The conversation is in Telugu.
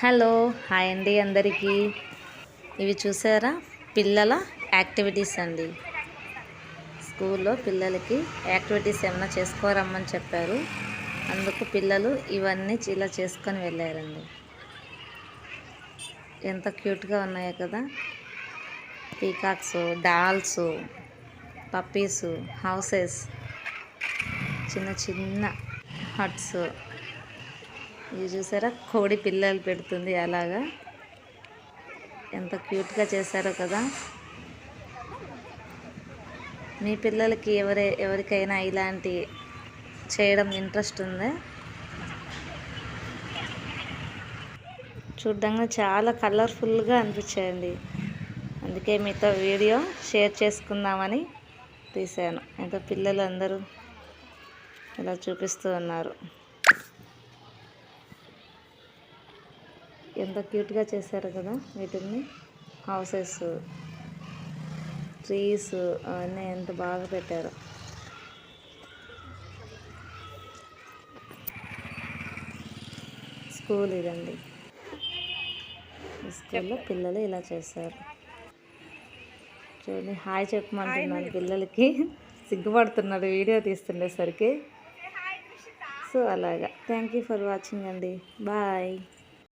హలో హాయ్ అండి అందరికీ. ఇవి చూసారా? పిల్లల యాక్టివిటీస్ అండి. స్కూల్లో పిల్లలకి యాక్టివిటీస్ ఏమైనా చేసుకోరమ్మని చెప్పారు. అందుకు పిల్లలు ఇవన్నీ ఇలా చేసుకొని వెళ్ళారండి. ఎంత క్యూట్గా ఉన్నాయో కదా. పీకాక్స్ డాల్స్ పప్పీస్ హౌసెస్ చిన్న చిన్న హట్స్. ఇది చూసారా? కోడి పిల్లలు పెడుతుంది అలాగా. ఎంత క్యూట్గా చేశారో కదా. మీ పిల్లలకి ఎవరి ఎవరికైనా ఇలాంటి చేయడం ఇంట్రెస్ట్ ఉందా? చూడ్డంగా చాలా కలర్ఫుల్గా అనిపించాయండి. అందుకే మీతో వీడియో షేర్ చేసుకుందామని తీశాను. ఇంకా పిల్లలు అందరూ ఇలా చూపిస్తూ ఉన్నారు. ఎంత క్యూట్గా చేశారు కదా వీటిని. హౌసెస్ ట్రీస్ అవన్నీ ఎంత బాగా పెట్టారు. స్కూల్ ఇదండి. స్కూల్లో పిల్లలు ఇలా చేశారు. చూడండి హాయ్ చెప్పమంటున్నాను పిల్లలకి. సిగ్గుపడుతున్నాడు వీడియో తీస్తుండేసరికి. సో అలాగా. థ్యాంక్ యూ ఫర్ వాచింగ్ అండి. బాయ్.